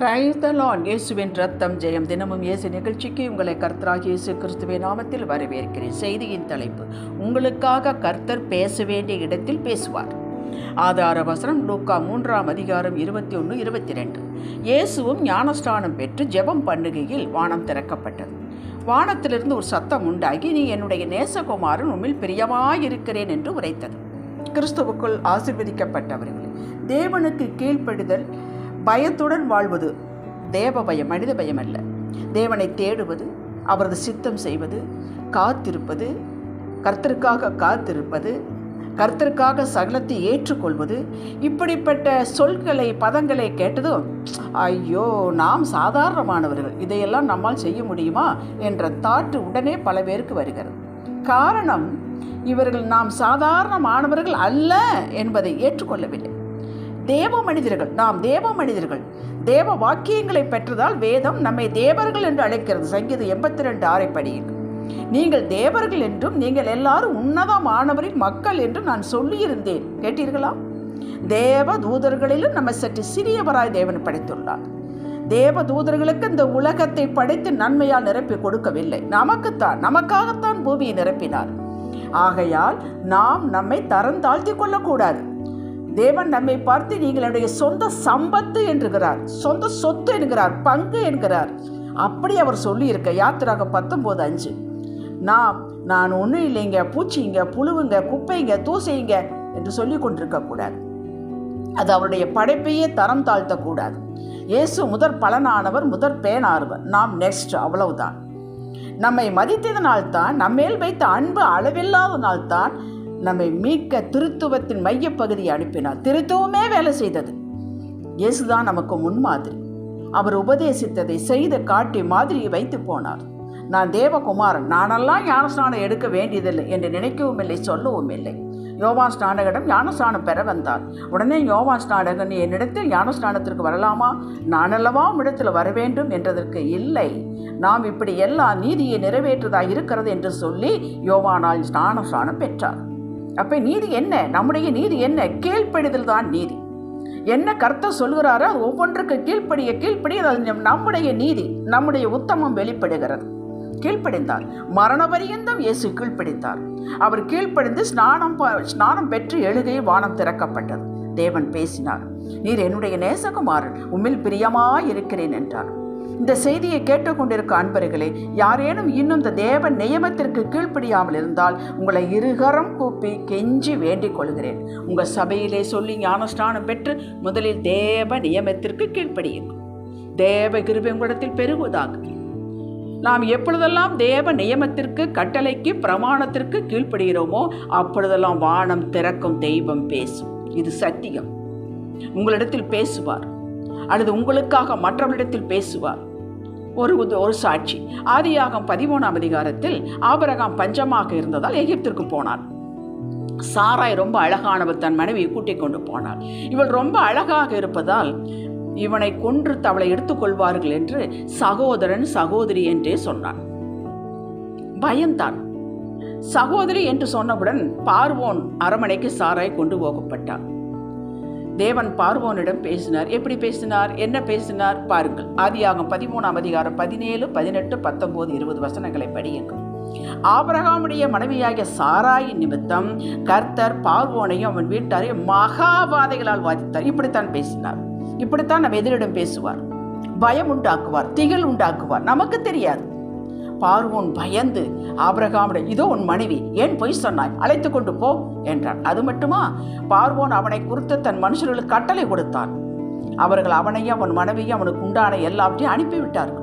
Lord. இயேசுவின் ரத்தம் ஜெயம் தினமும் இயேசு நிகழ்ச்சிக்கு உங்களை கர்த்தராக இயேசு கிறிஸ்துவின் நாமத்தில் வரவேற்கிறேன். செய்தியின் தலைப்பு உங்களுக்காக கர்த்தர் பேச வேண்டிய இடத்தில் பேசுவார். ஆதார வசனம் லூக்கா மூன்றாம் அதிகாரம் இருபத்தி ஒன்று இருபத்தி ரெண்டு இயேசுவும் ஞானஸ்தானம் பெற்று ஜெபம் பண்ணுகையில் வானம் திறக்கப்பட்டது. வானத்திலிருந்து ஒரு சத்தம் உண்டாகி நீ என்னுடைய நேசகுமாரன் உம்மில் பிரியமாயிருக்கிறேன் என்று உரைத்தது. கிறிஸ்துவுக்குள் ஆசிர்வதிக்கப்பட்டவர்கள் தேவனுக்கு கீழ்ப்படுதல் பயத்துடன் வாழ்வது தேவ பயம் மனித பயம் அல்ல. தேவனை தேடுவது அவரது சித்தம் செய்வது காத்திருப்பது கர்த்தருக்காக காத்திருப்பது கர்த்தருக்காக சகலத்தை ஏற்றுக்கொள்வது இப்படிப்பட்ட சொற்களை பதங்களை கேட்டதும் ஐயோ நாம் சாதாரணமானவர்கள் இதையெல்லாம் நம்மால் செய்ய முடியுமா? என்ற தாட்டு உடனே பல பேருக்கு வருகிறது. காரணம் இவர்கள் நாம் சாதாரணமானவர்கள் அல்ல என்பதை ஏற்றுக்கொள்ளவில்லை. தேவ மனிதர்கள் நாம் தேவ மனிதர்கள் தேவ வாக்கியங்களை பெற்றதால் வேதம் நம்மை தேவர்கள் என்று அழைக்கிறது. சங்கீதம் எண்பத்தி ரெண்டு ஆரைப்படியில் நீங்கள் தேவர்கள் என்றும் நீங்கள் எல்லாரும் உன்னதமானவரின் மக்கள் என்றும் நான் சொல்லியிருந்தேன். கேட்டீர்களா? தேவ தூதர்களிலும் நம்ம சற்று சிறியவராய் தேவன் படைத்துள்ளார். தேவ தூதர்களுக்கு இந்த உலகத்தை படைத்து நன்மையால் நிரப்பி கொடுக்கவில்லை. நமக்குத்தான் நமக்காகத்தான் பூமியை நிரப்பினார். ஆகையால் நாம் நம்மை தரம் தாழ்த்தி கொள்ளக்கூடாது. தேவன் நம்மை பார்த்து நீங்களுடைய சொந்த சம்பத்து என்கிறார் சொந்த சொத்து என்கிறார் பங்கு என்கிறார். அப்படி அவர் சொல்லியிருக்க யாத்திராக பத்தொம்போது அஞ்சு. நாம் நான் ஒன்றும் இல்லைங்க பூச்சிங்க புழுவுங்க குப்பைங்க தூசைங்க என்று சொல்லி கொண்டிருக்கக்கூடாது அது அவருடைய படைப்பையே தரம் தாழ்த்தக்கூடாது. இயேசு முதற் பலனானவர் முதற் பேனானவர். நாம் நெக்ஸ்ட் அவ்வளவுதான். நம்மை மதித்ததனால்தான் நம்மேல் வைத்த அன்பு அளவில்லாதனால்தான் நம்மை மீட்க திருத்துவத்தின் மையப்பகுதியை அனுப்பினார். திருத்துவமே வேலை செய்தது. இயேசுதான் நமக்கு முன்மாதிரி. அவர் உபதேசித்ததை செய்து காட்டி மாதிரியை வைத்து போனார். நான் தேவகுமாரன் நானெல்லாம் ஞானஸ்நானம் எடுக்க வேண்டியதில்லை என்று நினைக்கவும் இல்லை சொல்லவும் இல்லை. யோவான் ஸ்நானகடம் ஞானஸ்நானம் பெற வந்தார். உடனே யோவான் ஸ்நானகன் என்னிடத்தில் ஞானஸ்நானத்திற்கு வரலாமா? நானல்லவா உம்மிடத்தில் வர வேண்டும் என்றதற்கு இல்லை. நாம் இப்படி எல்லா நீதியை நிறைவேற்றுவதாக இருக்கிறது என்று சொல்லி யோவானால் ஞானஸ்நானம் பெற்றார். அப்போ நீதி என்ன? நம்முடைய நீதி என்ன? கீழ்ப்படிதல் தான் நீதி. என்ன கருத்தை சொல்கிறாரோ அது ஒவ்வொன்றுக்கு கீழ்ப்படிய கீழ்ப்படிய அது நம்முடைய நீதி நம்முடைய உத்தமம் வெளிப்படுகிறது. கீழ்ப்படிந்தார். மரண பரியந்தம் இயேசு கீழ்ப்படிந்தார். அவர் கீழ்ப்படிந்து ஸ்நானம் ப- ஸ்நானம் பெற்று எழுகை வானம் திறக்கப்பட்டது. தேவன் பேசினார். நீர் என்னுடைய நேசகுமாரன் உம்மில் பிரியமாய் இருக்கிறேன் என்றார். இந்த செய்தியை கேட்டுக்கொண்டிருக்க அன்பர்களே யாரேனும் இன்னும் இந்த தேவ நியமத்திற்கு கீழ்ப்படியாமல் இருந்தால் உங்களை இருகரம் கூப்பி கெஞ்சி வேண்டிக் கொள்கிறேன். உங்கள் சபையிலே சொல்லி ஞானஸ்நானம் பெற்று முதலில் தேவ நியமத்திற்கு கீழ்ப்படியுங்கள். தேவ கிருபை உங்களிடத்தில் பெருகுவதாக நாம் எப்பொழுதெல்லாம் தேவ நியமத்திற்கு கட்டளைக்கு பிரமாணத்திற்கு கீழ்ப்படுகிறோமோ அப்பொழுதெல்லாம் வானம் திறக்கும் தெய்வம் பேசும். இது சத்தியம். உங்களிடத்தில் பேசுவார். அல்லது உங்களுக்காக மற்றவரிடத்தில் பேசுவார். ஒரு ஒரு சாட்சி. ஆதியாகம் பதிமூணாம் அதிகாரத்தில் ஆபரகாம் பஞ்சமாக இருந்ததால் எகிப்திற்கு போனார். சாராய் ரொம்ப அழகானவர் தன் மனைவியை கூட்டிக் கொண்டு போனார். இவள் ரொம்ப அழகாக இருப்பதால் இவனை கொன்று தவளை எடுத்துக்கொள்வார்கள் என்று சகோதரன் சகோதரி என்றே சொன்னான். பயந்தான். சகோதரி என்று சொன்னவுடன் பார்வோன் அரமனைக்கு சாராய் கொண்டு போகப்பட்டான். தேவன் பார்வோனிடம் பேசினார். எப்படி பேசினார்? என்ன பேசினார்? பாருங்கள். ஆதியாகம் பதிமூணாம் அதிகாரம் பதினேழு பதினெட்டு பத்தொன்பது இருபது வசனங்களை படியுங்கள். ஆபரகாமுடைய மனைவியாகிய சாராயின் நிமித்தம் கர்த்தர் பார்வோனையும் அவன் வீட்டாரையும் மகாவாதைகளால் வாதித்தார். இப்படித்தான் பேசினார். இப்படித்தான் நம்ம எதிரிடம் பேசுவார். பயம் உண்டாக்குவார். திகில் உண்டாக்குவார். நமக்கு தெரியாது. பார்வோன் பயந்து ஆபிரகாமிடம் இதோ உன் மனைவி ஏன் பொய் சொன்னாய்? அழைத்து கொண்டு போ என்றான். அது மட்டுமா? பார்வோன் அவனை குறித்து தன் மனுஷர்களுக்கு கட்டளை கொடுத்தான். அவர்கள் அவனையும் அவன் மனைவியும் அவனுக்கு உண்டான எல்லாவற்றையும் அனுப்பிவிட்டார்கள்.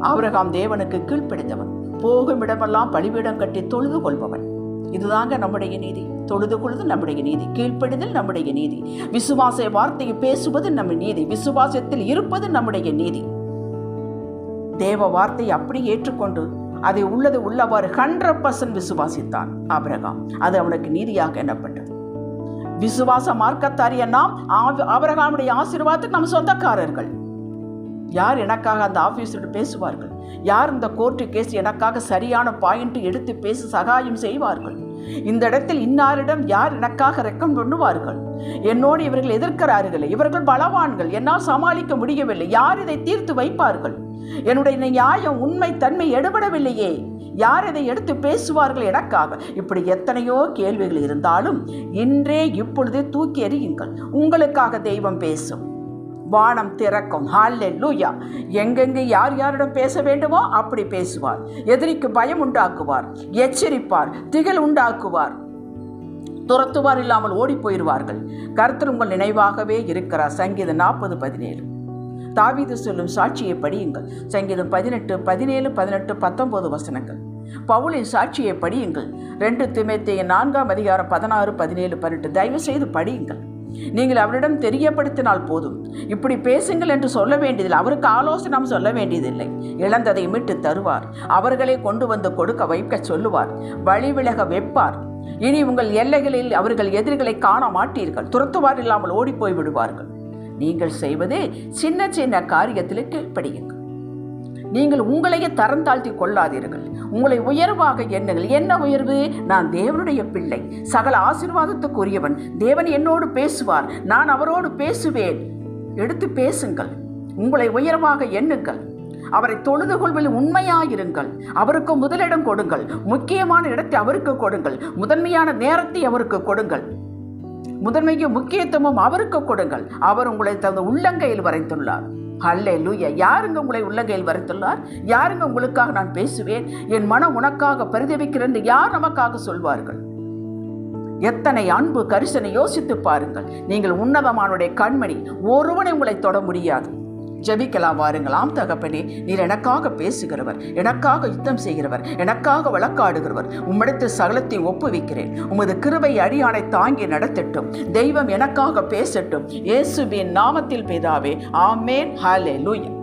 ஆபிரகாம் தேவனுக்கு கீழ்ப்பிடித்தவன் போகும் இடமெல்லாம் பலிபீடம் கட்டி தொழுது கொள்பவன். இதுதாங்க நம்முடைய நீதி. தொழுது கொள்வது நம்முடைய நீதி. கீழ்ப்படிதல் நம்முடைய நீதி. விசுவாச வார்த்தையை பேசுவது நம்ம நீதி. விசுவாசத்தில் இருப்பது நம்முடைய நீதி. தேவ வார்த்தை அப்படி ஏற்றுக்கொண்டு அதை உள்ளது உள்ளவாறு ஹண்ட்ரட் பர்சன்ட் விசுவாசித்தான் ஆபிரகாம். அது அவனுக்கு நீதியாக எண்ணப்பட்டது. விசுவாச மார்க்கத்தாரிய நாம் ஆவி- ஆசீர்வாதத்துக்கு நம் சொந்தக்காரர்கள். யார் எனக்காக அந்த ஆஃபீஸர்கிட்ட பேசுவார்கள்? யார் இந்த கோர்ட்டு கேஸ் எனக்காக சரியான பாயிண்ட் எடுத்து பேசி சகாயம் செய்வார்கள்? இந்த இடத்தில் இன்னாரிடம் யார் எனக்காக ரெக்கம் பண்ணுவார்கள்? என்னோடு இவர்கள் எதிர்க்கிறார்களே இவர்கள் பலவான்கள் என்னால் சமாளிக்க முடியவில்லை யார் இதை தீர்த்து வைப்பார்கள்? என்னுடைய நியாயம் உண்மை தன்மை எடுபடவில்லையே. யார் இதை எடுத்து பேசுவார்கள் எனக்காக? இப்படி எத்தனையோ கேள்விகள் இருந்தாலும் இன்றே இப்பொழுதே தூக்கி எறியுங்கள். உங்களுக்காக தெய்வம் பேசும். வானம் திறக்கும். லூயா எங்கெங்கு யார் யாரிடம் பேச வேண்டுமோ அப்படி பேசுவார். எதிரிக்கு பயம் உண்டாக்குவார். எச்சரிப்பார். திகில் உண்டாக்குவார். துரத்துவார் இல்லாமல் ஓடி போயிடுவார்கள். கருத்தர் உங்கள் நினைவாகவே இருக்கிறார். சங்கீதம் நாற்பது பதினேழு. தாவீது சொல்லும் சாட்சியை படியுங்கள். சங்கீதம் பதினெட்டு பதினேழு பதினெட்டு பத்தொம்போது வசனங்கள். பவுலின் சாட்சியை படியுங்கள். ரெண்டு திமைத்தைய நான்காம் அதிகாரம் பதினாறு பதினேழு பதினெட்டு தயவு செய்து படியுங்கள். நீங்கள் அவரிடம் தெரியப்படுத்தினால் போதும். இப்படி பேசுங்கள் என்று சொல்ல வேண்டியதில்லை. அவருக்கு ஆலோசனை நாம் சொல்ல வேண்டியதில்லை. இழந்ததை மீட்டு தருவார். அவர்களை கொண்டு வந்து கொடுக்க வைக்க சொல்லுவார். வழி விலக வைப்பார். இனி உங்கள் எல்லைகளில் அவர்கள் எதிரிகளை காண மாட்டீர்கள். துரத்துவார் இல்லாமல் ஓடிப்போய் விடுவார்கள். நீங்கள் செய்வது சின்ன சின்ன காரியத்தில் கீழ்ப்படியுங்கள் நீங்கள் உங்களையே தரம் தாழ்த்தி கொள்ளாதீர்கள். உங்களை உயர்வாக எண்ணுங்கள். என்ன உயர்வு? நான் தேவனுடைய பிள்ளை. சகல ஆசீர்வாதத்துக்குரியவன். தேவன் என்னோடு பேசுவார். நான் அவரோடு பேசுவேன். எடுத்து பேசுங்கள். உங்களை உயர்வாக எண்ணுங்கள். அவரை தொழுது கொள்வதில் உண்மையாயிருங்கள். அவருக்கு முதலிடம் கொடுங்கள். முக்கியமான இடத்தை அவருக்கு கொடுங்கள். முதன்மையான நேரத்தை அவருக்கு கொடுங்கள். முதன்மைக்கு முக்கியத்துவம் அவருக்கு கொடுங்கள். அவர் உங்களை தனது உள்ளங்கையில் வரைந்துள்ளார் அல்லே லூயா யாருங்க உங்களை உள்ளங்கையில் வரைத்துள்ளார்? யாருங்க உங்களுக்காக நான் பேசுவேன்? என் மனம் உனக்காக பரிதவிக்கிறேன் என்று யார் நமக்காக சொல்வார்கள்? எத்தனை அன்பு கரிசனை யோசித்து பாருங்கள். நீங்கள் உன்னதமானுடைய கண்மணி. ஒருவனை உங்களை தொட முடியாது. ஜபிக்கலாம் வாருங்களாம் தகப்பனே. நீர் எனக்காக பேசுகிறவர் எனக்காக யுத்தம் செய்கிறவர் எனக்காக வழக்காடுகிறவர். உம்மிடத்தில் சகலத்தை ஒப்புவிக்கிறேன். உமது கிருபை அடியானை தாங்கி நடத்தட்டும். தெய்வம் எனக்காக பேசட்டும். இயேசுவின் நாமத்தில் பிதாவே ஆமேன். ஹாலே லூயா